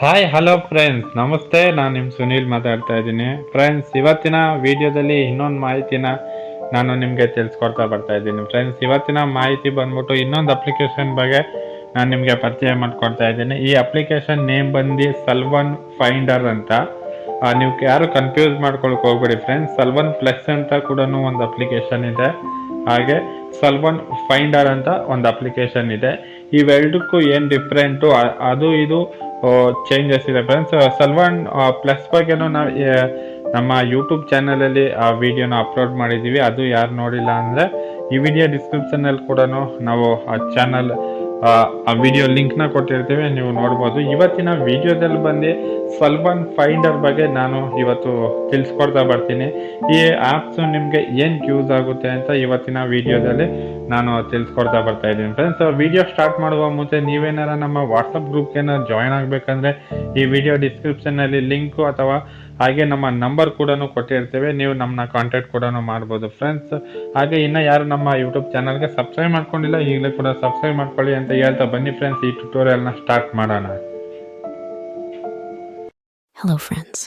Hi hello friends ನಮಸ್ತೆ ನಾನು ನಿಮ್ಮ ಸುನೀಲ್ ಮಾತಾಡ್ತಾ ಇದ್ದೀನಿ. ಫ್ರೆಂಡ್ಸ್ ಇವತ್ತಿನ ವಿಡಿಯೋದಲ್ಲಿ ಇನ್ನೊಂದು ಮಾಹಿತಿನ ನಾನು ನಿಮಗೆ ತಿಳಿಸ್ಕೊಡ್ತಾ ಬರ್ತಾ ಇದ್ದೀನಿ. ಫ್ರೆಂಡ್ಸ್ ಇವತ್ತಿನ ಮಾಹಿತಿ ಬಂದ್ಬಿಟ್ಟು ಇನ್ನೊಂದು ಅಪ್ಲಿಕೇಶನ್ ಬಗ್ಗೆ ನಾನು ನಿಮಗೆ ಪರಿಚಯ ಮಾಡಿಕೊಡ್ತಾ ಇದ್ದೀನಿ. ಈ ಅಪ್ಲಿಕೇಶನ್ ನೇಮ್ ಬಂದು ಸಲ್ವನ್ ಫೈಂಡರ್ ಅಂತ. ನೀವು ಯಾರು ಕನ್ಫ್ಯೂಸ್ ಮಾಡ್ಕೊಳಕ್ಕೆ ಹೋಗ್ಬೇಡಿ ಫ್ರೆಂಡ್ಸ್ ಸಲ್ವನ್ ಪ್ಲಸ್ ಅಂತ ಕೂಡ ಒಂದು ಅಪ್ಲಿಕೇಶನ್ ಇದೆ. ಹಾಗೆ ಸಲ್ವನ್ ಫೈಂಡರ್ ಅಂತ ಒಂದು ಅಪ್ಲಿಕೇಶನ್ ಇದೆ. ಇವೆರಡಕ್ಕೂ ಏನು ಡಿಫ್ರೆಂಟು ಅದು ಇದು ಚೇಂಜಸ್ ಇದೆ ಫ್ರೆಂಡ್ಸ್ ಸಲ್ವನ್ ಪ್ಲಸ್ ಬಗ್ಗೆನೂ ನಾವು ನಮ್ಮ ಯೂಟ್ಯೂಬ್ ಚಾನಲಲ್ಲಿ ಆ ವಿಡಿಯೋನ ಅಪ್ಲೋಡ್ ಮಾಡಿದ್ದೀವಿ ಅದು ಯಾರು ನೋಡಿಲ್ಲ ಅಂದರೆ ಈ ವಿಡಿಯೋ ಡಿಸ್ಕ್ರಿಪ್ಷನಲ್ಲಿ ಕೂಡ ನಾವು ಆ ಚಾನಲ್ ಆ ವಿಡಿಯೋ ಲಿಂಕ್ನ ಕೊಟ್ಟಿರ್ತೀವಿ, ನೀವು ನೋಡ್ಬೋದು. ಇವತ್ತಿನ ವಿಡಿಯೋದಲ್ಲಿ ಬಂದು ಸಲ್ಬನ್ ಫೈಂಡರ್ ಬಗ್ಗೆ ನಾನು ಇವತ್ತು ತಿಳಿಸ್ಕೊಡ್ತಾ ಬರ್ತೀನಿ. ಈ ಆ್ಯಪ್ಸು ನಿಮಗೆ ಏನು ಯೂಸ್ ಆಗುತ್ತೆ ಅಂತ ಇವತ್ತಿನ ವಿಡಿಯೋದಲ್ಲಿ ನಾನು ತಿಳಿಸ್ಕೊಡ್ತಾ ಬರ್ತಾ ಇದ್ದೀನಿ. ಫ್ರೆಂಡ್ಸ್ ವಿಡಿಯೋ ಸ್ಟಾರ್ಟ್ ಮಾಡುವ ಮುಂಚೆ ನೀವೇನಾರ ನಮ್ಮ ವಾಟ್ಸಪ್ ಗ್ರೂಪ್ಗೆ ಜಾಯ್ನ್ ಆಗಬೇಕಂದ್ರೆ ಈ ವಿಡಿಯೋ ಡಿಸ್ಕ್ರಿಪ್ಷನ್ನಲ್ಲಿ ಲಿಂಕು ಅಥವಾ ಹಾಗೆ ನಮ್ಮ ನಂಬರ್ ಕೂಡ ಕೊಟ್ಟಿರ್ತೇವೆ. ನೀವು ನಮ್ಮನ್ನ ಕಾಂಟ್ಯಾಕ್ಟ್ ಕೂಡ ಮಾಡ್ಬೋದು. ಫ್ರೆಂಡ್ಸ್ ಹಾಗೆ ಇನ್ನು ಯಾರು ನಮ್ಮ ಯೂಟ್ಯೂಬ್ ಚಾನಲ್ಗೆ ಸಬ್ಸ್ಕ್ರೈಬ್ ಮಾಡ್ಕೊಂಡಿಲ್ಲ ಈಗಲೇ ಕೂಡ ಸಬ್ಸ್ಕ್ರೈಬ್ ಮಾಡ್ಕೊಳ್ಳಿ ಅಂತ ಹೇಳ್ತಾ ಬನ್ನಿ ಫ್ರೆಂಡ್ಸ್ ಈ ಟ್ಯುಟೋರಿಯಲ್ನ ಸ್ಟಾರ್ಟ್ ಮಾಡೋಣ. Hello, friends.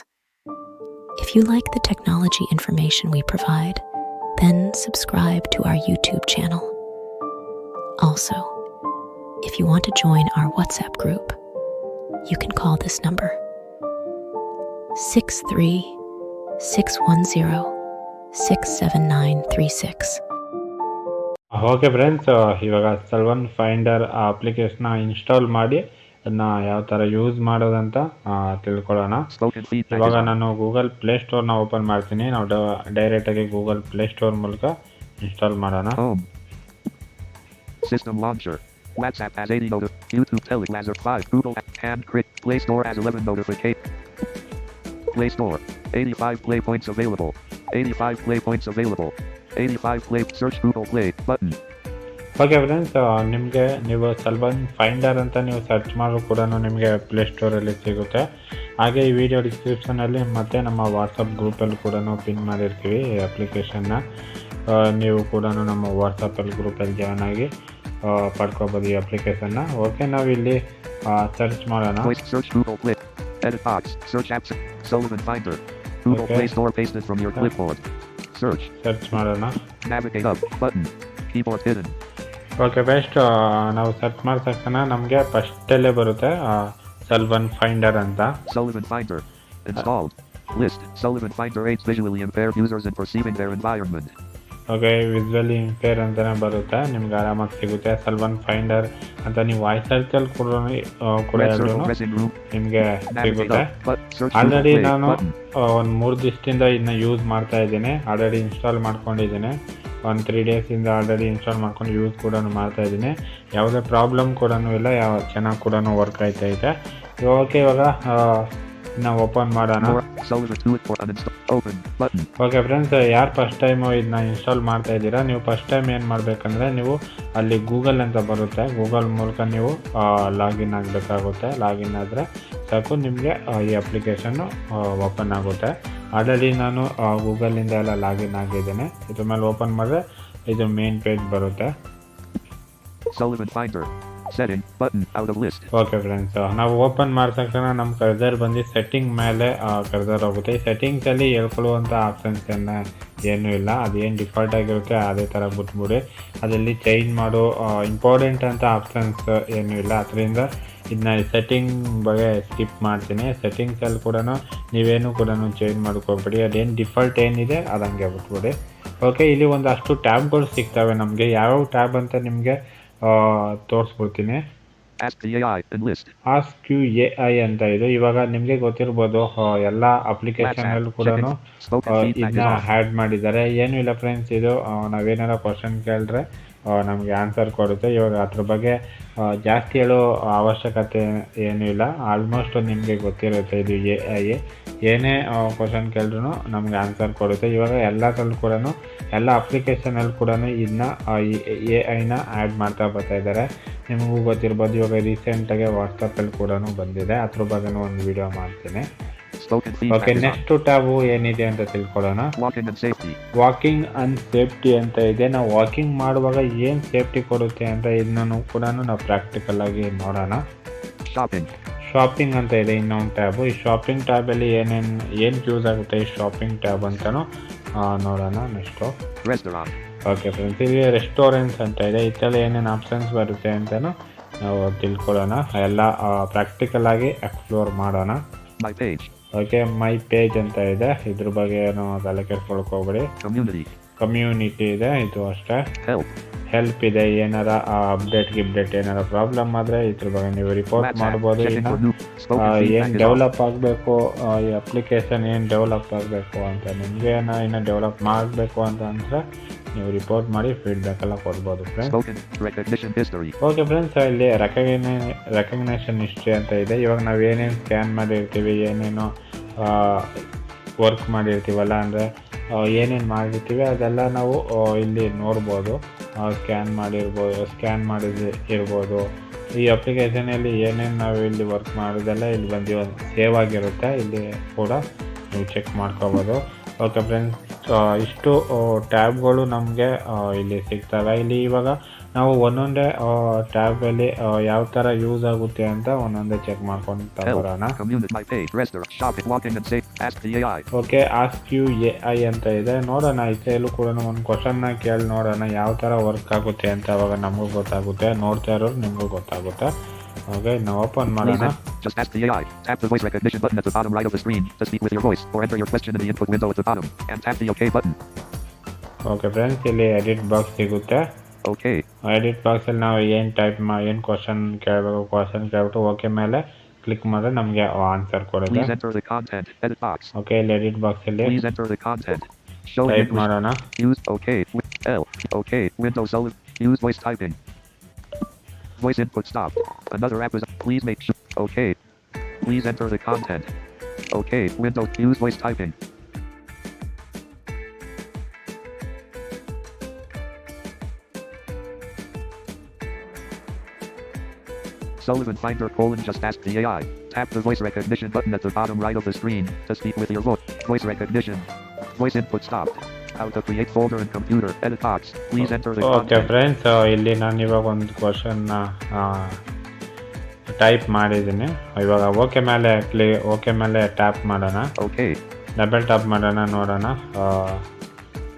If you like the technology information we provide, then subscribe to our YouTube channel. Also, if you want to join our WhatsApp group, you can call this number 63 610 67936. Okay friends ಇವಾಗ Sullivan finder ಅಪ್ಲಿಕೇಶನ್ನ install ಮಾಡಿ ಅದನ್ನ ಯಾವ ಥರ use ಮಾಡೋದಂತ ತಿಳ್ಕೊಳ್ಳೋಣ ಇವಾಗ. ನಾನು ಗೂಗಲ್ ಪ್ಲೇ ಸ್ಟೋರ್ನ ಓಪನ್ ಮಾಡ್ತೀನಿ ನಾವು ಡೈರೆಕ್ಟಾಗಿ ಗೂಗಲ್ ಪ್ಲೇ ಸ್ಟೋರ್ ಮೂಲಕ ಇನ್ಸ್ಟಾಲ್ ಮಾಡೋಣ. System launcher. WhatsApp as 80 notif. YouTube Telegram 5. Google Hand Crit. Play Store as 11 notification. Play Store. 85 play points available. 85 play points available. 85 play. Search Google Play button. Okay friends ನಿಮಗೆ ನೀವು ಸಲ್ಬನ್ finder ಅಂತ ನೀವು search ಮಾಡಿದ್ರು ಕೂಡ ನಿಮಗೆ play ಸ್ಟೋರಲ್ಲಿ ಸಿಗುತ್ತೆ ಹಾಗೆ ಈ ವಿಡಿಯೋ ಡಿಸ್ಕ್ರಿಪ್ಷನಲ್ಲಿ ಮತ್ತು ನಮ್ಮ ವಾಟ್ಸಪ್ ಗ್ರೂಪಲ್ಲಿ ಕೂಡ ಪಿನ್ ಮಾಡಿರ್ತೀವಿ ಅಪ್ಲಿಕೇಶನ್ನ ನೀವು ಕೂಡ ನಮ್ಮ ವಾಟ್ಸಪ್ಪಲ್ಲಿ ಗ್ರೂಪಲ್ಲಿ ಜಾಯ್ನ್ ಆಗಿ ಪಡ್ಕೋಬೋದು ಈ ಅಪ್ಲಿಕೇಶನ್ನ ಓಕೆ ನಾವಿಲ್ಲಿ ಸರ್ಚ್ ಮಾಡೋಣ Voice search Google Play. Edit box. Search apps. Sullivan Finder. Google Okay. Play Store pasted from your clipboard. Search. Search ಮಾಡೋಣ Navigate up button. Keyboard hidden. Okay best ನಾವು ಸರ್ಚ್ ಮಾಡಿದ ತಕ್ಷಣ ನಮಗೆ ಫಸ್ಟಲ್ಲೇ ಬರುತ್ತೆ ಸಲ್ವನ್ ಫೈಂಡರ್ ಅಂತ Sullivan Finder. Installed. List. Sullivan Finder aids visually impaired users in perceiving their environment. Okay visually impair ಅಂತಲೇ ಬರುತ್ತೆ. ನಿಮ್ಗೆ ಆರಾಮಾಗಿ ಸಿಗುತ್ತೆ. ಸಲ್ವನ್ ಫೈಂಡರ್ ಅಂತ ನೀವು ವಾಯ್ಸ್ ಸರ್ಕಲ್ ಕೂಡ ಕೂಡ. ನಿಮಗೆ ಸಿಗುತ್ತೆ. ಆಲ್ರೆಡಿ ನಾನು ಒಂದು ಮೂರು ದಿವಸದಿಂದ ಇದನ್ನ ಯೂಸ್ ಮಾಡ್ತಾ ಇದ್ದೀನಿ. ಆಲ್ರೆಡಿ ಇನ್ಸ್ಟಾಲ್ ಮಾಡ್ಕೊಂಡಿದ್ದೀನಿ. ಒಂದು ತ್ರೀ ಡೇಸಿಂದ ಆಲ್ರೆಡಿ ಇನ್ಸ್ಟಾಲ್ ಮಾಡ್ಕೊಂಡು ಯೂಸ್ ಕೂಡ ಮಾಡ್ತಾ ಇದ್ದೀನಿ. ಯಾವುದೇ ಪ್ರಾಬ್ಲಮ್ ಕೂಡ ಇಲ್ಲ. ಯಾವ ಚೆನ್ನಾಗಿ ಕೂಡ ವರ್ಕ್ ಆಯ್ತಾ ಇದೆ. ಓಕೆ ಇವಾಗ ನಾವು ಓಪನ್ ಮಾಡೋಣ. ಓಕೆ ಫ್ರೆಂಡ್ಸ್ ಯಾರು ಫಸ್ಟ್ ಟೈಮು ಇದನ್ನ ಇನ್ಸ್ಟಾಲ್ ಮಾಡ್ತಾ ಇದ್ದೀರಾ? ನೀವು ಫಸ್ಟ್ ಟೈಮ್ ಏನು ಮಾಡಬೇಕಂದ್ರೆ ನೀವು ಅಲ್ಲಿ ಗೂಗಲ್ ಅಂತ ಬರುತ್ತೆ. ಗೂಗಲ್ ಮೂಲಕ ನೀವು ಲಾಗಿನ್ ಆಗಬೇಕಾಗುತ್ತೆ. ಲಾಗಿನ್ ಆದರೆ ಸಾಕು ನಿಮಗೆ ಈ ಅಪ್ಲಿಕೇಶನ್ನು ಓಪನ್ ಆಗುತ್ತೆ. ಆಲ್ರೆಡಿ ನಾನು ಗೂಗಲಿಂದ ಎಲ್ಲ ಲಾಗಿನ್ ಆಗಿದ್ದೇನೆ. ಇದ್ರ ಮೇಲೆ ಓಪನ್ ಮಾಡಿದ್ರೆ ಇದು ಮೇನ್ ಪೇಜ್ ಬರುತ್ತೆ. Sullivan button out of list okay friends ನಾವು ಓಪನ್ ಮಾಡಿದ ತಕ್ಷಣ ನಮ್ಮ ಕರ್ಸರ್ ಬಂದು ಸೆಟ್ಟಿಂಗ್ ಮೇಲೆ ಕರ್ಸರ್ ಹೋಗುತ್ತೆ. ಈ ಸೆಟ್ಟಿಂಗ್ಸಲ್ಲಿ ಹೇಳ್ಕೊಳ್ಳುವಂಥ ಆಪ್ಷನ್ಸ್ ಏನು ಇಲ್ಲ. ಅದೇನು ಡಿಫಾಲ್ಟ್ ಆಗಿರುತ್ತೆ, ಅದೇ ಥರ ಬಿಟ್ಬಿಡಿ. ಅದರಲ್ಲಿ ಚೇಂಜ್ ಮಾಡೋ ಇಂಪಾರ್ಟೆಂಟ್ ಅಂತ ಆಪ್ಷನ್ಸ್ ಏನೂ ಇಲ್ಲ. ಅದರಿಂದ ಇದನ್ನ ಸೆಟ್ಟಿಂಗ್ ಬಗ್ಗೆ ಸ್ಕಿಪ್ ಮಾಡ್ತೀನಿ. ಸೆಟ್ಟಿಂಗ್ಸಲ್ಲಿ ಕೂಡ ನೀವೇನು ಕೂಡ ಚೇಂಜ್ ಮಾಡ್ಕೊಬೇಡಿ. ಅದೇನು ಡಿಫಾಲ್ಟ್ ಏನಿದೆ ಅದು ಹಂಗೆ ಬಿಟ್ಬಿಡಿ. ಓಕೆ ಇಲ್ಲಿ ಒಂದಷ್ಟು ಟ್ಯಾಬ್ಗಳು ಸಿಗ್ತವೆ ನಮಗೆ. ಯಾವ್ಯಾವ ಟ್ಯಾಬ್ ಅಂತ ನಿಮಗೆ list. Ask A I ಅಂತ ಇದೆ. ಇವಾಗ ನಿಮಗೆ ಗೊತ್ತಿರ್ಬೋದು ಎಲ್ಲ ಅಪ್ಲಿಕೇಶನ್ ಅಲ್ಲಿ ಕೂಡ ಇದನ್ನ. ಹ್ಯಾಡ್ ಮಾಡಿದ್ದಾರೆ. ಏನು ಇಲ್ಲ ಫ್ರೆಂಡ್ಸ್ ಇದು ನಾವೇನಾರ ಕ್ವಶನ್ ಕೇಳಿದ್ರೆ ನಮಗೆ ಆನ್ಸರ್ ಕೊಡುತ್ತೆ. ಇವಾಗ ಅದ್ರ ಬಗ್ಗೆ ಜಾಸ್ತಿ ಹೇಳೋ ಅವಶ್ಯಕತೆ ಏನೂ ಇಲ್ಲ. ಆಲ್ಮೋಸ್ಟ್ ನಿಮಗೆ ಗೊತ್ತಿರುತ್ತೆ ಇದು ಎ. ಐ ಏನೇ ಕ್ವಶನ್ ಕೇಳಿದ್ರು ನಮಗೆ ಆನ್ಸರ್ ಕೊಡುತ್ತೆ. ಇವಾಗ ಎಲ್ಲದರಲ್ಲೂ ಕೂಡ ಎಲ್ಲ ಅಪ್ಲಿಕೇಶನಲ್ಲಿ ಕೂಡ ಇದನ್ನ ಎ ಐನ ಆ್ಯಡ್ ಮಾಡ್ತಾ ಬರ್ತಾ ಇದ್ದಾರೆ. ನಿಮಗೂ ಗೊತ್ತಿರ್ಬೋದು ಇವಾಗ ರೀಸೆಂಟಾಗಿ ವಾಟ್ಸಪ್ಪಲ್ಲಿ ಕೂಡ ಬಂದಿದೆ. ಅದ್ರ ಬಗ್ಗೆನೂ ಒಂದು ವಿಡಿಯೋ ಮಾಡ್ತೀನಿ. ಓಕೆ ನೆಕ್ಸ್ಟ್ ಟ್ಯಾಬು ಏನಿದೆ ಅಂತ ತಿಳ್ಕೊಳ್ಳೋಣ. ವಾಕಿಂಗ್ ಅಂಡ್ ಸೇಫ್ಟಿ ಅಂತ ಇದೆ. ನಾವು ವಾಕಿಂಗ್ ಮಾಡುವಾಗ ಏನು ಸೇಫ್ಟಿ ಕೊಡುತ್ತೆ ಅಂತ ಇದನ್ನು ಕೂಡ ನಾವು ಪ್ರಾಕ್ಟಿಕಲ್ ಆಗಿ ನೋಡೋಣ. ಶಾಪಿಂಗ್ ಅಂತ ಇದೆ ಇನ್ನೊಂದು ಟ್ಯಾಬು ಈ ಶಾಪಿಂಗ್ ಟ್ಯಾಬಲ್ಲಿ ಏನೇನು ಏನು ಯೂಸ್ ಆಗುತ್ತೆ ಈ ಶಾಪಿಂಗ್ ಟ್ಯಾಬ್ ಅಂತಲೂ ನೋಡೋಣ ನೆಕ್ಸ್ಟು ರೆಸ್ಟೋರೆಂಟ್ ಓಕೆ ಫ್ರೆಂಡ್ಸ್ ಇಲ್ಲಿ ರೆಸ್ಟೋರೆಂಟ್ಸ್ ಅಂತ ಇದೆ. ಇದರಲ್ಲಿ ಏನೇನು ಆಪ್ಷನ್ಸ್ ಬರುತ್ತೆ ಅಂತಲೂ ನಾವು ತಿಳ್ಕೊಳ್ಳೋಣ. ಎಲ್ಲ ಪ್ರಾಕ್ಟಿಕಲ್ ಆಗಿ ಎಕ್ಸ್ಪ್ಲೋರ್ ಮಾಡೋಣ. ಓಕೆ ಮೈ ಪೇಜ್ ಅಂತ ಇದೆ. ಇದ್ರ ಬಗ್ಗೆ ಏನು ತಲೆ ಕೆಡ್ಸ್ಕೊಳಕ್ ಹೋಗ್ಬೇಡಿ. Community. ಕಮ್ಯುನಿಟಿ ಇದೆ ಇದು ಅಷ್ಟೇ. ಹೆಲ್ಪ್ ಹೆಲ್ಪ್ ಇದೆ ಏನಾರ ಅಪ್ಡೇಟ್ ಗಿಪ್ಡೇಟ್ ಏನಾರ ಪ್ರಾಬ್ಲಮ್ ಆದರೆ ಇದ್ರ ಬಗ್ಗೆ ನೀವು ರಿಪೋರ್ಟ್ ಮಾಡಬಹುದು ಮಾಡ್ಬೋದು ಏನು. ಡೆವಲಪ್ ಆಗಬೇಕು ಈ ಅಪ್ಲಿಕೇಶನ್ ಏನು ಡೆವಲಪ್ ಆಗಬೇಕು ಅಂತ ನಿಮಗೆ ಏನೋ ಇನ್ನು ಡೆವಲಪ್ ಮಾಡಬೇಕು ಅಂತ ಅಂದರೆ ನೀವು ರಿಪೋರ್ಟ್ ಮಾಡಿ ಫೀಡ್ಬ್ಯಾಕ್ ಎಲ್ಲ ಕೊಡ್ಬೋದು ಫ್ರೆಂಡ್ಸ್. ಓಕೆ ಫ್ರೆಂಡ್ಸ್ ಇಲ್ಲಿ ರೆಕಗ್ನೇ ರೆಕಗ್ನೇಷನ್ ಹಿಸ್ಟ್ರಿ ಅಂತ ಇದೆ. ಇವಾಗ ನಾವು ಏನೇನು ಸ್ಕ್ಯಾನ್ ಮಾಡಿರ್ತೀವಿ ಏನೇನು ವರ್ಕ್ ಮಾಡಿರ್ತೀವಲ್ಲ ಅಂದರೆ ಏನೇನು ಮಾಡಿರ್ತೀವಿ ಅದೆಲ್ಲ ನಾವು ಇಲ್ಲಿ ನೋಡ್ಬೋದು. ಸ್ಕ್ಯಾನ್ ಮಾಡಿರ್ಬೋದು ಸ್ಕ್ಯಾನ್ ಮಾಡಿದ ಇರ್ಬೋದು. ಈ ಅಪ್ಲಿಕೇಶನಲ್ಲಿ ಏನೇನು ನಾವು ಇಲ್ಲಿ ವರ್ಕ್ ಮಾಡೋದೆಲ್ಲ ಇಲ್ಲಿ ಬಂದು ಸೇವ್ ಆಗಿರುತ್ತೆ. ಇಲ್ಲಿ ಕೂಡ ನೀವು ಚೆಕ್ ಮಾಡ್ಕೋಬೋದು. ಓಕೆ ಫ್ರೆಂಡ್ಸ್ ಇಷ್ಟು ಟ್ಯಾಬ್ಗಳು ನಮಗೆ ಇಲ್ಲಿ ಸಿಗ್ತವೆ. ಇಲ್ಲಿ ಇವಾಗ ನಾವು ಒಂದೊಂದೇ ಟ್ಯಾಬಲ್ಲಿ ಯಾವ ಥರ ಯೂಸ್ ಆಗುತ್ತೆ ಅಂತ ಒಂದೊಂದೇ ಚೆಕ್ ಮಾಡ್ಕೊಂಡು ಬರೋಣ. Okay ask you A I ಅಂತ ಇದೆ. ನೋಡೋಣ ಇದರಲ್ಲೂ ಕೂಡ ಒಂದು ಕ್ವಶನ್ನ ಕೇಳಿ ನೋಡೋಣ ಯಾವ ಥರ ವರ್ಕ್ ಆಗುತ್ತೆ ಅಂತ ಅವಾಗ ನಮಗೂ ಗೊತ್ತಾಗುತ್ತೆ. ನೋಡ್ತಾ ಇರೋರು ನಿಮಗೂ ಗೊತ್ತಾಗುತ್ತೆ. ಓಕೆ ನಾವು ಓಪನ್ Please ಮಾಡೋಣ en- just ask the AI. Tap the voice recognition button at the bottom right of the screen to speak with your voice, or enter your question in the input window at the bottom, and tap the OK button. Okay friends ಇಲ್ಲಿ edit box ಸಿಗುತ್ತೆ OK. Edit ಬಾಕ್ಸಲ್ಲಿ ನಾವು ಏನು type ಮಾ ಏನು question ಕೇಳಬೇಕು question ಕೇಳ್ಬಿಟ್ಟು okay ಮೇಲೆ ಕ್ಲಿಕ್ ಮಾಡಿದ್ರೆ ನಮಗೆ ಆನ್ಸರ್ ಕೊಡುತ್ತೆ Please enter the content. Edit box. Okay ಇಲ್ಲಿ ಎಡಿಟ್ ಬಾಕ್ಸಲ್ಲಿ Please enter the content. Show in type English. ಮಾಡೋಣ Use OK. Wi- L. OK. Windows L. Use voice input stop. Another app is. Please make sure. OK. Please enter the content. OK. Windows. Use voice typing. Sullivan Finder colon just ask the AI. Tap the voice recognition button at the bottom right of the screen to speak with your voice. Voice recognition. Voice input stopped. How to create folder in computer. Edit box. Please enter the okay. Friends ಇಲ್ಲಿ ನಾನು ಇವಾಗ ಒಂದು ಕ್ವಶನ್ನ type ಮಾಡಿದ್ದೀನಿ ಇವಾಗ okay ಮೇಲೆ ಕ್ಲಿ okay ಮೇಲೆ tap ಮಾಡೋಣ ಓಕೆ ಡಬಲ್ ಟ್ಯಾಪ್ ಮಾಡೋಣ ನೋಡೋಣ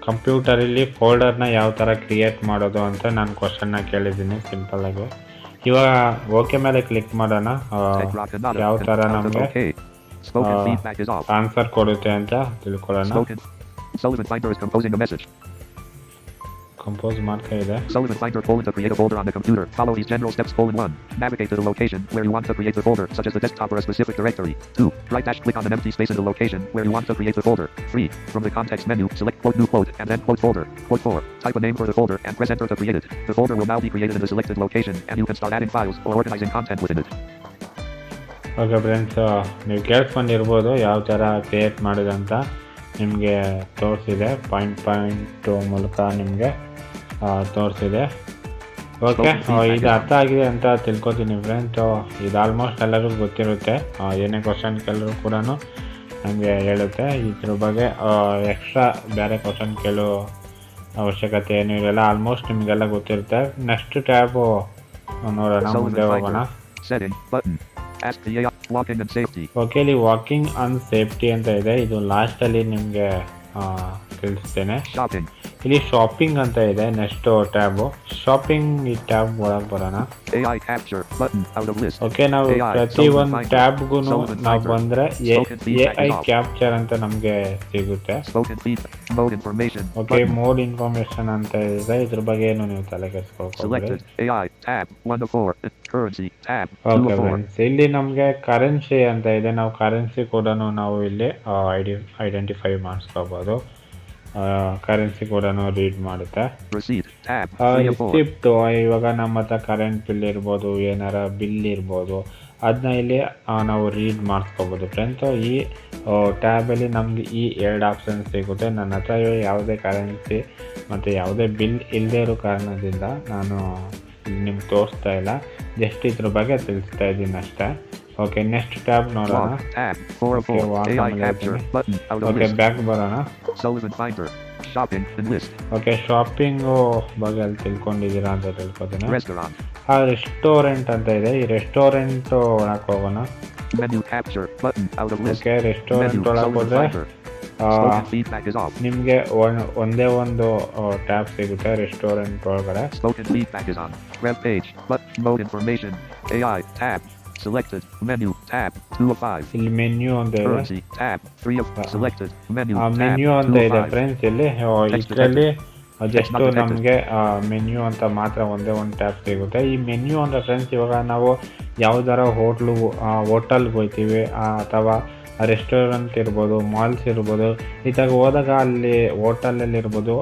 ಕಂಪ್ಯೂಟರಲ್ಲಿ ಫೋಲ್ಡರ್ನ ಯಾವ ಥರ ಕ್ರಿಯೇಟ್ ಮಾಡೋದು ಅಂತ ನಾನು ಕ್ವಶನ್ನ ಕೇಳಿದ್ದೀನಿ ಸಿಂಪಲ್ಲಾಗಿ ಇವಾಗ ಓಕೆ ಮೇಲೆ ಕ್ಲಿಕ್ ಮಾಡೋಣ. ಯಾವ ಥರ ನಮಗೆ okay. Spoken Uh, feedback is off. Answer ಕೊಡುತ್ತೆ ಅಂತ ತಿಳ್ಕೊಳ್ಳೋಣ. Sullivan Finder is composing a message. Compose ಮಾಡ್ತಾ ಇದೆ Sullivan Finder colon to create a folder on the computer. Follow these general steps colon 1. Navigate to the location where you want to create the folder, such as the desktop or a specific directory. 2. Right dash click on an empty space in the location where you want to create the folder. 3. From the context menu, select quote new quote and then quote folder. Quote 4. Type a name for the folder and press enter to create it. The folder will now be created in the selected location and you can start adding files or organizing content within it. Okay friends ನೀವು ಕೇಳ್ಕೊಂಡಿರ್ಬೋದು ಯಾವ ಥರ create ಮಾಡೋದಂತ ನಿಮಗೆ ತೋರಿಸಿದೆ point point ಮೂಲಕ ನಿಮಗೆ ತೋರಿಸಿದೆ. ಓಕೆ ಇದು ಅರ್ಥ ಆಗಿದೆ ಅಂತ ತಿಳ್ಕೊತೀನಿ ಫ್ರೆಂಡ್ಸ್ ಇದು ಆಲ್ಮೋಸ್ಟ್ ಎಲ್ಲರಿಗೂ ಗೊತ್ತಿರುತ್ತೆ. ಏನೇ ಕ್ವಶನ್ ಕೇಳಿದ್ರು ಕೂಡ ನಮಗೆ ಹೇಳುತ್ತೆ. ಇದ್ರ ಬಗ್ಗೆ ಎಕ್ಸ್ಟ್ರಾ ಬೇರೆ ಕ್ವಶನ್ ಕೇಳೋ ಅವಶ್ಯಕತೆ ಏನೂ ಇರಲ್ಲ ಆಲ್ಮೋಸ್ಟ್ ನಿಮಗೆಲ್ಲ ಗೊತ್ತಿರುತ್ತೆ. ನೆಕ್ಸ್ಟ್ ಟ್ಯಾಬು ನೋಡೋಣ ಮುಂದೆ ಹೋಗೋಣ. ಓಕೆ ಇಲ್ಲಿ ವಾಕಿಂಗ್ ಆನ್ ಸೇಫ್ಟಿ ಅಂತ ಇದೆ ಇದು ಲಾಸ್ಟಲ್ಲಿ ನಿಮಗೆ ತಿಳಿಸ್ತೇನೆ. ಇಲ್ಲಿ ಶಾಪಿಂಗ್ ಅಂತ ಇದೆ ನೆಕ್ಸ್ಟ್ ಟ್ಯಾಬ್ ಶಾಪಿಂಗ್ ಈ ಟ್ಯಾಬ್ ಒಳಗೆ ಬರೋಣ. ಓಕೆ ನಾವು ಪ್ರತಿ ಒಂದು ಟ್ಯಾಬ್ಗೂ ನಾವು ಬಂದ್ರೆ ಎ ಐ ಕ್ಯಾಪ್ಚರ್ ಅಂತ ನಮಗೆ ಸಿಗುತ್ತೆ. ಓಕೆ ಮೋಡ್ ಇನ್ಫಾರ್ಮೇಶನ್ ಅಂತ ಇದೆ ಇದ್ರ ಬಗ್ಗೆ ಏನು ನೀವು ತಲೆ ಕೆಡಿಸ್ಕೊಳ್ಕೊಬೇಡಿ Selected. AI. Tab. 1 of 4. Currency. Tab. 2 okay of 4. Friends ಇಲ್ಲಿ ನಮಗೆ ಕರೆನ್ಸಿ ಅಂತ ಇದೆ ನಾವು ಕರೆನ್ಸಿ ಕೂಡ ನಾವು ಇಲ್ಲಿ ಐಡಿ ಐಡೆಂಟಿಫೈ ಮಾಡಿಸ್ಕೋಬೋದು ಕರೆನ್ಸಿ ಕೂಡ ರೀಡ್ ಮಾಡುತ್ತೆ Receipt. Tab. 3 of 4. ರಿಸಿಪ್ಟು ಇವಾಗ ನಮ್ಮ ಹತ್ರ ಕರೆಂಟ್ ಬಿಲ್ ಇರ್ಬೋದು ಏನಾರ ಬಿಲ್ ಇರ್ಬೋದು ಅದನ್ನ ಇಲ್ಲಿ ನಾವು ರೀಡ್ ಮಾಡಿಸ್ಕೋಬೋದು ಫ್ರೆಂಡ್ಸು ಈ ಟ್ಯಾಬಲ್ಲಿ ನಮಗೆ ಈ ಎರಡು ಆಪ್ಷನ್ ಸಿಗುತ್ತೆ ನನ್ನ ಹತ್ರ ಯಾವುದೇ ಕರೆನ್ಸಿ ಮತ್ತು ಯಾವುದೇ ಬಿಲ್ ಇಲ್ಲದೇ ಇರೋ ಕಾರಣದಿಂದ ನಾನು ನಿಮ್ಗೆ ತೋರಿಸ್ತಾ ಇಲ್ಲ ಜಸ್ಟ್ ಇದ್ರ ಬಗ್ಗೆ ತಿಳಿಸ್ತಾ ಇದ್ದೀನಿ ಅಷ್ಟೇ ಓಕೆ ನೆಕ್ಸ್ಟ್ ಟ್ಯಾಬ್ ನೋಡೋಣ Walk. Tab. 4 of Okay, 4. walk AI ಆಮೇಲೆ capture. ಹೇಳ್ತೀನಿ. Button out of okay list. Back ಬರೋಣ Sullivan Finder. Shopping and list. Okay shopping ಬಗ್ಗೆ ಅಲ್ಲಿ ತಿಳ್ಕೊಂಡಿದ್ದೀರಾ ಅಂತ ತಿಳ್ಕೊತೀನಿ Restaurant. ಆ ರೆಸ್ಟೋರೆಂಟ್ ಅಂತ ಇದೆ ಈ ರೆಸ್ಟೋರೆಂಟ್ ಒಳಗೆ ಹೋಗೋಣ Menu capture button out of list. Okay Menu restaurant ಒಳಗೆ Sullivan ಹೋದ್ರೆ Finder. Spoken feedback is off. ನಿಮಗೆ ಒಂದೇ ಒಂದು ಟ್ಯಾಬ್ ಸಿಗುತ್ತೆ ರೆಸ್ಟೋರೆಂಟ್ ಒಳಗಡೆ Spoken feedback is on. Web page. Button mode information. AI tab. Selected. Menu tab. 2 of 5. ಇಲ್ಲಿ menu ಅಂತ ಇದೆ Currency tab. 3 of Uh, selected. Menu ಆ tab. ಮೆನ್ಯೂ 2 ಅಂತ of ಇದೆ 5. ಫ್ರೆಂಡ್ಸ್ ಇಲ್ಲಿ Text ಇದರಲ್ಲಿ ಜಸ್ಟ್ not ನಮಗೆ ಮೆನ್ಯೂ ಅಂತ ಮಾತ್ರ ಒಂದೇ ಒಂದು ಟ್ಯಾಪ್ ಸಿಗುತ್ತೆ ಈ ಮೆನ್ಯೂ ಅಂದರೆ ಫ್ರೆಂಡ್ಸ್ ಇವಾಗ ನಾವು ಯಾವ್ದಾರ ಹೋಟ್ಲು ಹೋಟೆಲ್ಗೆ ಹೋಗ್ತೀವಿ ಆ, ಅಥವಾ ರೆಸ್ಟೋರೆಂಟ್ ಇರ್ಬೋದು ಮಾಲ್ಸ್ ಇರ್ಬೋದು ಈ ಥರ ಹೋದಾಗ ಅಲ್ಲಿ ಹೋಟೆಲಲ್ಲಿ ಇರ್ಬೋದು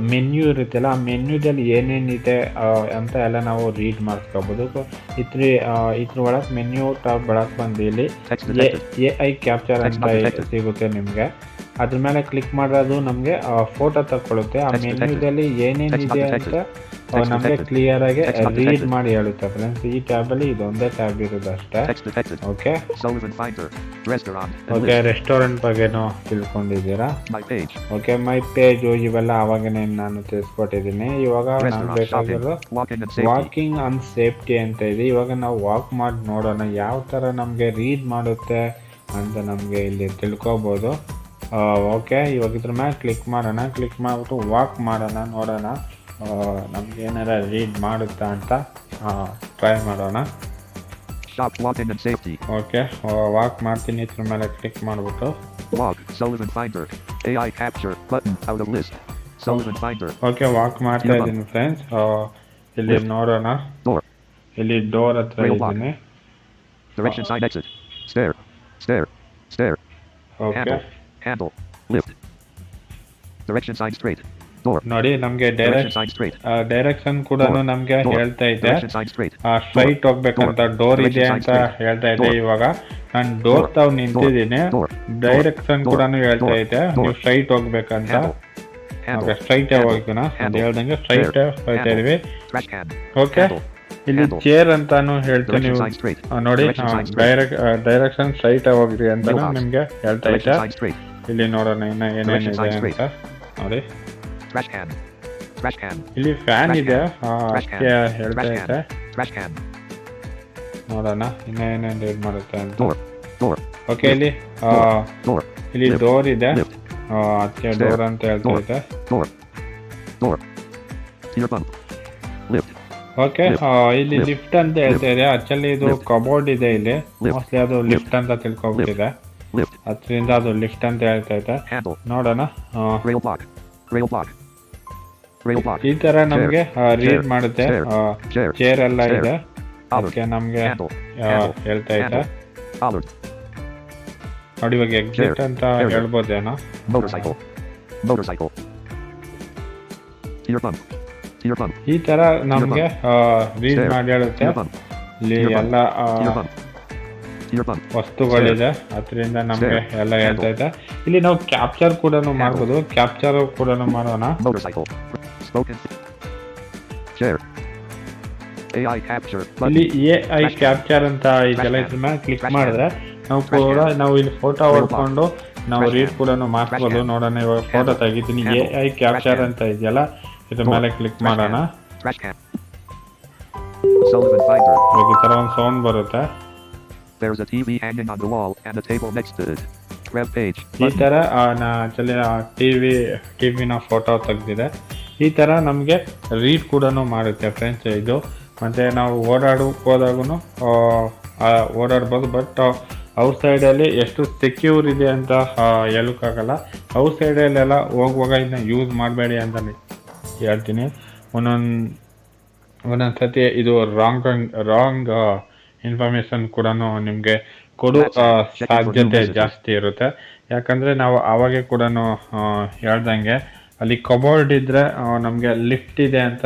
ಮೆನ್ಯೂ ಇರುತ್ತಲ್ಲ ಆ ಮೆನ್ಯೂದಲ್ಲಿ ಏನೇನಿದೆ ಇದೆ ಅಂತ ಎಲ್ಲ ನಾವು ರೀಡ್ ಮಾಡಿಸ್ಕೋಬೋದು. ಇದ್ರ ಇದ್ರ ಒಳಗೆ ಮೆನ್ಯೂ ಟಾಪ್ ಒಳಗೆ ಬಂದು ಇಲ್ಲಿ ಎ ಐ ಕ್ಯಾಪ್ಚರ್ ಅಂತ ಸಿಗುತ್ತೆ ನಿಮಗೆ. ಅದ್ರ ಮೇಲೆ ಕ್ಲಿಕ್ ಮಾಡೋದು ನಮಗೆ ಫೋಟೋ ತಗೊಳುತ್ತೆ ಆ. ಮೆನ್ಯೂದಲ್ಲಿ ಏನೇನಿದೆ ಅಂತ ನಮ್ಗೆ ಕ್ಲಿಯರ್ ಆಗಿ ರೀಡ್ ಮಾಡಿ ಹೇಳುತ್ತೆ ಫ್ರೆಂಡ್ಸ್ ಈ ಟ್ಯಾಬ್ ಅಲ್ಲಿ ಇದೊಂದೇ ಟ್ಯಾಬ್ ಇರೋದು ಅಷ್ಟೇ. ಓಕೆ. ಓಕೆ ರೆಸ್ಟೋರೆಂಟ್ ಬಗ್ಗೆನೂ ತಿಳ್ಕೊಂಡಿದ್ದೀರಾ? ಓಕೆ ಮೈ ಪೇಜ್ ಇವೆಲ್ಲ ಅವಾಗನೇ ನಾನು ತಿಳಿಸ್ಕೊಟ್ಟಿದ್ದೀನಿ. ಇವಾಗ ನಾನು ಬೇಕಾಗಿರೋದು. ವಾಕಿಂಗ್ ಅನ್ ಸೇಫ್ಟಿ ಅಂತ ಇದೆ. ಇವಾಗ ನಾವು ವಾಕ್ ಮಾಡಿ ನೋಡೋಣ ಯಾವ ತರ ನಮಗೆ ರೀಡ್ ಮಾಡುತ್ತೆ ಅಂತ ನಮಗೆ ಇಲ್ಲಿ ತಿಳ್ಕೊಬೋದು. ಓಕೆ ಇವಾಗ ಇದ್ರ ಮೇಲೆ ಕ್ಲಿಕ್ ಮಾಡೋಣ ಕ್ಲಿಕ್ ಮಾಡಿಬಿಟ್ಟು ವಾಕ್ ಮಾಡೋಣ ನೋಡೋಣ ನಮ್ಗೆ ಏನಾರ ರೀಡ್ ಮಾಡುತ್ತಾ ಅಂತ ಟ್ರೈ ಮಾಡೋಣ. ಓಕೆ ವಾಕ್ ಮಾಡ್ತೀನಿ ಇದ್ರ ಮೇಲೆ ಕ್ಲಿಕ್ ಮಾಡಿಬಿಟ್ಟು. ಓಕೆ ವಾಕ್ ಮಾಡ್ತಾ. ಇದ್ದೀನಿ ಫ್ರೆಂಡ್ಸ್ ಇಲ್ಲಿ ನೋಡೋಣ. ಇಲ್ಲಿ ಡೋರ್ ಹತ್ರ. ಇದ್ದೀನಿ. Okay Handle. Lift. Direction sign straight. Door. ನೋಡಿ ನಮಗೆ. ಡೈರೆಕ್ಷನ್ ಕೂಡ ನಮಗೆ. ಹೇಳ್ತಾ ಇದೆ Direction sign straight. ಸ್ಟ್ರೈಟ್ ಹೋಗ್ಬೇಕಂತ. ಡೋರ್ ಇದೆ ಅಂತ straight. ಹೇಳ್ತಾ ಇದೆ Door. ಇವಾಗ ನಾನು ಡೋರ್. ತಾವ್ ನಿಂತಿದ್ದೀನಿ Door. ಡೈರೆಕ್ಷನ್. ಕೂಡ ಹೇಳ್ತಾ. ಇದೆ. ನೀವು ಸ್ಟ್ರೈಟ್ ಹೋಗ್ಬೇಕಂತ. ಸ್ಟ್ರೈಟ್ ಹೋಗ್ತೀನ ಹೇಳ್ದಂಗೆ ಸ್ಟ್ರೈಟ್. ಹೋಗ್ತಾ ಇದೀವಿ ಓಕೆ ಇಲ್ಲಿ. ಚೇರ್ ಅಂತಾನು ಹೇಳ್ತೀನಿ. ನೋಡಿ ಡೈರೆಕ್ಷನ್ ಸ್ಟ್ರೈಟ್ ಹೋಗ್ರಿ ಅಂತ. ನಿಮ್ಗೆ ಹೇಳ್ತಾ ಇದ್ದೆ. ಇಲ್ಲಿ ನೋಡೋಣ ಇನ್ನು ಏನೇನು ಇದೆ ಅಂತ. ನೋಡಿ. ಇಲ್ಲಿ ಫ್ಯಾನ್ ಇದೆ. ಹೇಳ್ತಾ ಇದೆ ನೋಡೋಣ ಇನ್ನೇನೇನು ಇದು ಮಾಡುತ್ತೆ ಅಂತ. ಓಕೆ ಇಲ್ಲಿ ಇಲ್ಲಿ ಡೋರ್ ಇದೆ. ಅತ್ಯ ಡೋರ್ ಅಂತ ಹೇಳ್ತಾ ಇದೆ ಓಕೆ ಇಲ್ಲಿ ಲಿಫ್ಟ್ ಅಂತ ಹೇಳ್ತಾ ಇದೆ ಆಕ್ಚುಲಿ ಇದು ಕಬೋರ್ಡ್ ಇದೆ ಇಲ್ಲಿ. ಮೋಸ್ಟ್ಲಿ ಅದು ಲಿಫ್ಟ್ ಅಂತ ತಿಳ್ಕೊಬಿಟ್ಟಿದೆ lift ಅದರಿಂದ ಅದು ಲಿಫ್ಟ್ ಅಂತ ಹೇಳ್ತಾ ಇದೆ ನೋಡೋಣ. ಈ ತರ ನಮಗೆ ರೀಡ್ ಮಾಡುತ್ತೆ. ಚೇರ್ ಎಲ್ಲ ಇದೆ. ಅದಕ್ಕೆ ನಮಗೆ ಹೇಳ್ತಾ ಇದೆ ನೋಡಿ ಇವಾಗ ಎಕ್ಸಿಟ್ ಅಂತ ಹೇಳ್ಬೋದೇನೋ. ಈ ತರ ನಮಗೆ ರೀಡ್ ಮಾಡಿ ಹೇಳುತ್ತೆ. ಇಲ್ಲಿ ಎಲ್ಲ ವಸ್ತುಗಳಿದೆ. ಅದರಿಂದ ನಮಗೆ. ಎಲ್ಲ ಹೇಳ್ತಾ ಇದೆ ಇಲ್ಲಿ ನಾವು ಕ್ಯಾಪ್ಚರ್ ಕೂಡ ಮಾಡ್ಬೋದು. ಕ್ಯಾಪ್ಚರ್ ಕೂಡ ಮಾಡೋಣ. ಇಲ್ಲಿ. ಎ ಐ ಕ್ಯಾಪ್ಚರ್ ಅಂತ ಇದೆಲ್ಲ ಇದ್ರ ಮೇಲೆ ಕ್ಲಿಕ್ ಮಾಡಿದ್ರೆ ನಾವು ಕೂಡ ನಾವು ಇಲ್ಲಿ ಫೋಟೋ ಹೊಡ್ಕೊಂಡು ನಾವು ರೀಡ್ ಕೂಡ ಮಾಡ್ಬೋದು. ನೋಡೋಣ ಇವಾಗ ಫೋಟೋ ತೆಗಿತೀನಿ ಎ ಐ ಕ್ಯಾಪ್ಚರ್ ಅಂತ ಇದೆಯಲ್ಲ ಇದ್ರ ಮೇಲೆ ಕ್ಲಿಕ್ ಮಾಡೋಣ. ಈ ಒಂದು ಸೌಂಡ್ ಬರುತ್ತೆ. There's a TV hanging on the wall, and a table next to it. Web page. ಈ ಥರ ನಾ actually T V T photo ತೆಗ್ದಿದೆ ಈ ತರ ನಮಗೆ ರೀಡ್ ಕೂಡ ಮಾಡುತ್ತೆ ಫ್ರೆಂಡ್ಸ್ ಇದು ಮತ್ತೆ ನಾವು ಓಡಾಡು ಹೋದಾಗೂ ಓಡಾಡ್ಬೋದು ಬಟ್ ಔಟ್ ಸೈಡಲ್ಲಿ ಎಷ್ಟು ಸೆಕ್ಯೂರ್ ಇದೆ ಅಂತ ಹೇಳೋಕ್ಕಾಗಲ್ಲ ಔಟ್ ಸೈಡಲ್ಲೆಲ್ಲ ಹೋಗುವಾಗ ಇದನ್ನ ಯೂಸ್ ಮಾಡಬೇಡಿ ಅಂತ ಹೇಳ್ತೀನಿ ಒಂದೊಂದು ಒಂದೊಂದು ಸತಿ ಇದು ರಾಂಗ್ ರಾಂಗ್ ಇನ್ಫಾರ್ಮೇಶನ್ ಕೂಡ ನಿಮಗೆ ಕೊಡೋ ಸಾಧ್ಯತೆ ಜಾಸ್ತಿ ಇರುತ್ತೆ. ಯಾಕಂದರೆ ನಾವು ಆವಾಗೆ ಕೂಡ ಹೇಳ್ದಂಗೆ ಅಲ್ಲಿ ಕಬೋರ್ಡ್ ಇದ್ದರೆ ನಮಗೆ ಲಿಫ್ಟ್ ಇದೆ ಅಂತ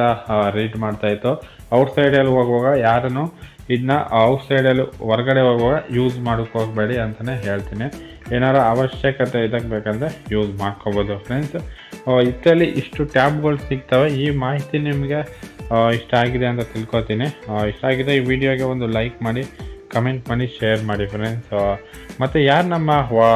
ರೀಡ್ ಮಾಡ್ತಾ ಇತ್ತು. ಔಟ್ ಸೈಡಲ್ಲಿ ಹೋಗುವಾಗ ಯಾರನ್ನು ಇದನ್ನ ಔಟ್ ಸೈಡಲ್ಲಿ ಹೊರಗಡೆ ಹೋಗುವಾಗ ಯೂಸ್ ಮಾಡೋಕ್ಕೆ ಹೋಗಬೇಡಿ ಅಂತಲೇ ಹೇಳ್ತೀನಿ. ಏನಾರ ಅವಶ್ಯಕತೆ ಇದಕ್ಕೆ ಬೇಕಂದರೆ ಯೂಸ್ ಮಾಡ್ಕೋಬೋದು ಫ್ರೆಂಡ್ಸ್. ಇದರಲ್ಲಿ ಇಷ್ಟು ಟ್ಯಾಬ್ಗಳು ಸಿಗ್ತವೆ. ಈ ಮಾಹಿತಿ ನಿಮಗೆ ಇಷ್ಟ ಆಗಿದೆ ಅಂತ ತಿಳ್ಕೊತೀನಿ ಇಷ್ಟ ಆಗಿದೆ ಈ ವಿಡಿಯೋಗೆ ಒಂದು ಲೈಕ್ ಮಾಡಿ ಕಮೆಂಟ್ ಮಾಡಿ ಶೇರ್ ಮಾಡಿ ಫ್ರೆಂಡ್ಸ್ ಮತ್ತು ಯಾರು ನಮ್ಮ ವಾ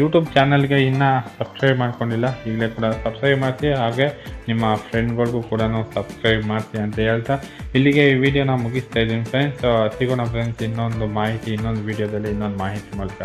ಯೂಟ್ಯೂಬ್ ಚಾನಲ್ಗೆ ಇನ್ನೂ ಸಬ್ಸ್ಕ್ರೈಬ್ ಮಾಡ್ಕೊಂಡಿಲ್ಲ, ಈಗಲೇ ಕೂಡ ಸಬ್ಸ್ಕ್ರೈಬ್ ಮಾಡಿಸಿ ಹಾಗೆ ನಿಮ್ಮ ಫ್ರೆಂಡ್ಗಳಿಗೂ ಕೂಡ ಸಬ್ಸ್ಕ್ರೈಬ್ ಮಾಡಿಸಿ ಅಂತ ಹೇಳ್ತಾ ಇಲ್ಲಿಗೆ ಈ ವಿಡಿಯೋನ ಮುಗಿಸ್ತಾ ಇದ್ದೀನಿ ಫ್ರೆಂಡ್ಸ್ ಸಿಗೋಣ ಫ್ರೆಂಡ್ಸ್ ಇನ್ನೊಂದು ಮಾಹಿತಿ, ಇನ್ನೊಂದು ವಿಡಿಯೋದಲ್ಲಿ ಇನ್ನೊಂದು ಮಾಹಿತಿ ಮೂಲಕ.